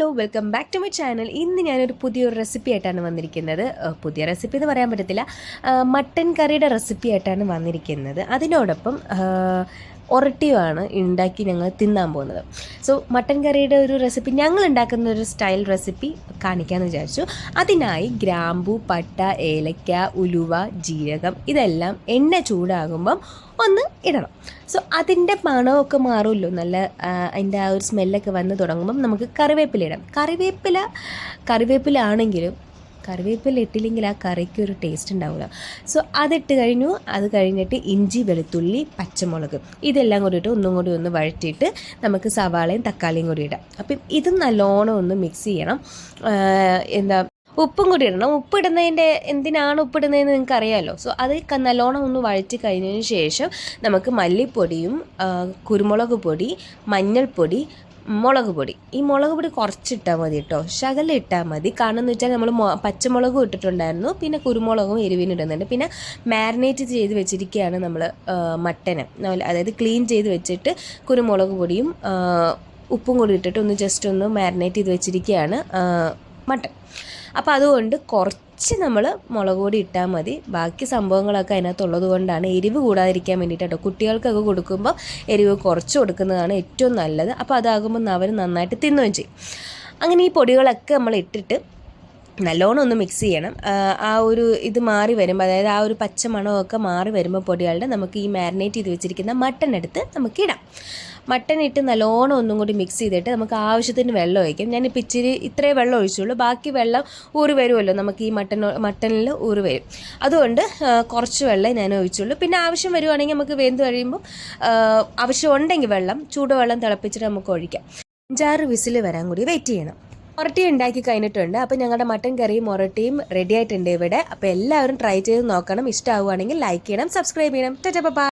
Hello welcome back to my channel. ഇന്ന് ഞാനൊരു പുതിയൊരു റെസിപ്പി ആയിട്ടാണ് വന്നിരിക്കുന്നത്. പുതിയ റെസിപ്പി എന്ന് പറയാൻ പറ്റത്തില്ല. മട്ടൻ കറിയുടെ റെസിപ്പി ആയിട്ടാണ് വന്നിരിക്കുന്നത്. അതിനോടൊപ്പം ഒറട്ടിയുമാണ് ഉണ്ടാക്കി ഞങ്ങൾ തിന്നാൻ പോകുന്നത്. സോ മട്ടൻ കറിയുടെ ഒരു റെസിപ്പി ഞങ്ങൾ ഉണ്ടാക്കുന്ന ഒരു സ്റ്റൈൽ റെസിപ്പി കാണിക്കാമെന്ന് വിചാരിച്ചു. അതിനായി ഗ്രാമ്പു പട്ട ഏലക്ക ഉലുവ ജീരകം ഇതെല്ലാം എണ്ണ ചൂടാകുമ്പം ഒന്ന് ഇടണം. സോ അതിന്റെ മണമൊക്കെ മാറുമല്ലോ? നല്ല അതിന്റെ ആ ഒരു സ്മെല്ലൊക്കെ വന്ന് തുടങ്ങുമ്പം നമുക്ക് കറിവേപ്പില ഇടാം. കറിവേപ്പില കറിവേപ്പില ആണെങ്കിലും കറിവേപ്പില ഇട്ടില്ലെങ്കിൽ ആ കറിക്ക് ഒരു ടേസ്റ്റ് ഉണ്ടാവില്ല സോ അതിട്ട് കഴിഞ്ഞു. അത് കഴിഞ്ഞിട്ട് ഇഞ്ചി വെളുത്തുള്ളി പച്ചമുളക് ഇതെല്ലാം കൂടിയിട്ട് ഒന്നും കൂടി ഒന്ന് വഴറ്റിയിട്ട് നമുക്ക് സവാളയും തക്കാളിയും കൂടി ഇടാം. അപ്പം ഇതും നല്ലോണം ഒന്ന് മിക്സ് ചെയ്യണം. എന്താ ഉപ്പും കൂടി ഇടണം. ഉപ്പിടുന്നതിന്റെ എന്തിനാണ് ഉപ്പിടുന്നതെന്ന് നിങ്ങൾക്ക് അറിയാമല്ലോ സോ അത് നല്ലോണം ഒന്ന് വഴറ്റി കഴിഞ്ഞതിന് ശേഷം നമുക്ക് മല്ലിപ്പൊടിയും കുരുമുളക് പൊടി മഞ്ഞൾപ്പൊടി മുളക് പൊടി. ഈ മുളക് പൊടി കുറച്ചിട്ടാൽ മതി കേട്ടോ ശകലം ഇട്ടാൽ മതി. കാരണം എന്ന് വെച്ചാൽ നമ്മൾ പച്ചമുളകും ഇട്ടിട്ടുണ്ടായിരുന്നു. പിന്നെ കുരുമുളകും എരിവിനും ഇടുന്നുണ്ട്. പിന്നെ മാരിനേറ്റ് ചെയ്ത് വെച്ചിരിക്കുകയാണ് നമ്മൾ മട്ടനെ. അതായത് ക്ലീൻ ചെയ്ത് വെച്ചിട്ട് കുരുമുളക് പൊടിയും ഉപ്പും കൂടി ഇട്ടിട്ട് ഒന്ന് ജസ്റ്റ് ഒന്ന് മാരിനേറ്റ് ചെയ്ത് വെച്ചിരിക്കുകയാണ് മട്ടൻ. അപ്പോൾ അതുകൊണ്ട് കുറച്ച് നമ്മൾ മുളക് പൊടി ഇട്ടാൽ മതി. ബാക്കി സംഭവങ്ങളൊക്കെ അതിനകത്തുള്ളത് കൊണ്ടാണ് എരിവ് കൂടാതിരിക്കാൻ വേണ്ടിയിട്ട് കേട്ടോ കുട്ടികൾക്കൊക്കെ കൊടുക്കുമ്പോൾ എരിവ് കുറച്ച് കൊടുക്കുന്നതാണ് ഏറ്റവും നല്ലത്. അപ്പോൾ അതാകുമ്പോൾ അവർ നന്നായിട്ട് തിന്നുകയും ചെയ്യും. അങ്ങനെ ഈ പൊടികളൊക്കെ നമ്മൾ ഇട്ടിട്ട് നല്ലോണം ഒന്ന് മിക്സ് ചെയ്യണം. ആ, ഒരു ഇത് മാറി വരുമ്പോൾ അതായത് ആ ഒരു പച്ച മണമൊക്കെ മാറി വരുമ്പോൾ പൊടികളുടെ നമുക്ക് ഈ മാരിനേറ്റ് ചെയ്ത് വെച്ചിരിക്കുന്ന മട്ടൺ എടുത്ത് നമുക്ക് ഇടാം. മട്ടൺ ഇട്ട് നല്ലോണം ഒന്നും കൂടി മിക്സ് ചെയ്തിട്ട് നമുക്ക് ആവശ്യത്തിന് വെള്ളം ഒഴിക്കാം. ഞാനിപ്പോൾ ഇച്ചിരി ഇത്രേ വെള്ളം ഒഴിച്ചുള്ളൂ. ബാക്കി വെള്ളം ഊറി വരുമല്ലോ. നമുക്ക് ഈ മട്ടൻ മട്ടണിൽ ഊറി വരും. അതുകൊണ്ട് കുറച്ച് വെള്ളം ഞാൻ ഒഴിച്ചുള്ളൂ. പിന്നെ ആവശ്യം വരുവാണെങ്കിൽ നമുക്ക് വെന്ത് കഴിയുമ്പോൾ ആവശ്യമുണ്ടെങ്കിൽ വെള്ളം ചൂടുവെള്ളം തിളപ്പിച്ചിട്ട് നമുക്ക് ഒഴിക്കാം. അഞ്ചാറ് വിസിൽ വരാൻ കൂടി വെയിറ്റ് ചെയ്യണം. മൊറട്ടി ഉണ്ടാക്കി കഴിഞ്ഞിട്ടുണ്ട്. അപ്പോൾ ഞങ്ങളുടെ മട്ടൻ കറിയും മൊറട്ടിയും റെഡി ആയിട്ടുണ്ട് ഇവിടെ. അപ്പോൾ എല്ലാവരും ട്രൈ ചെയ്ത് നോക്കണം. ഇഷ്ടമാവുകയാണെങ്കിൽ ലൈക്ക് ചെയ്യണം സബ്സ്ക്രൈബ് ചെയ്യണം. ടാറ്റാ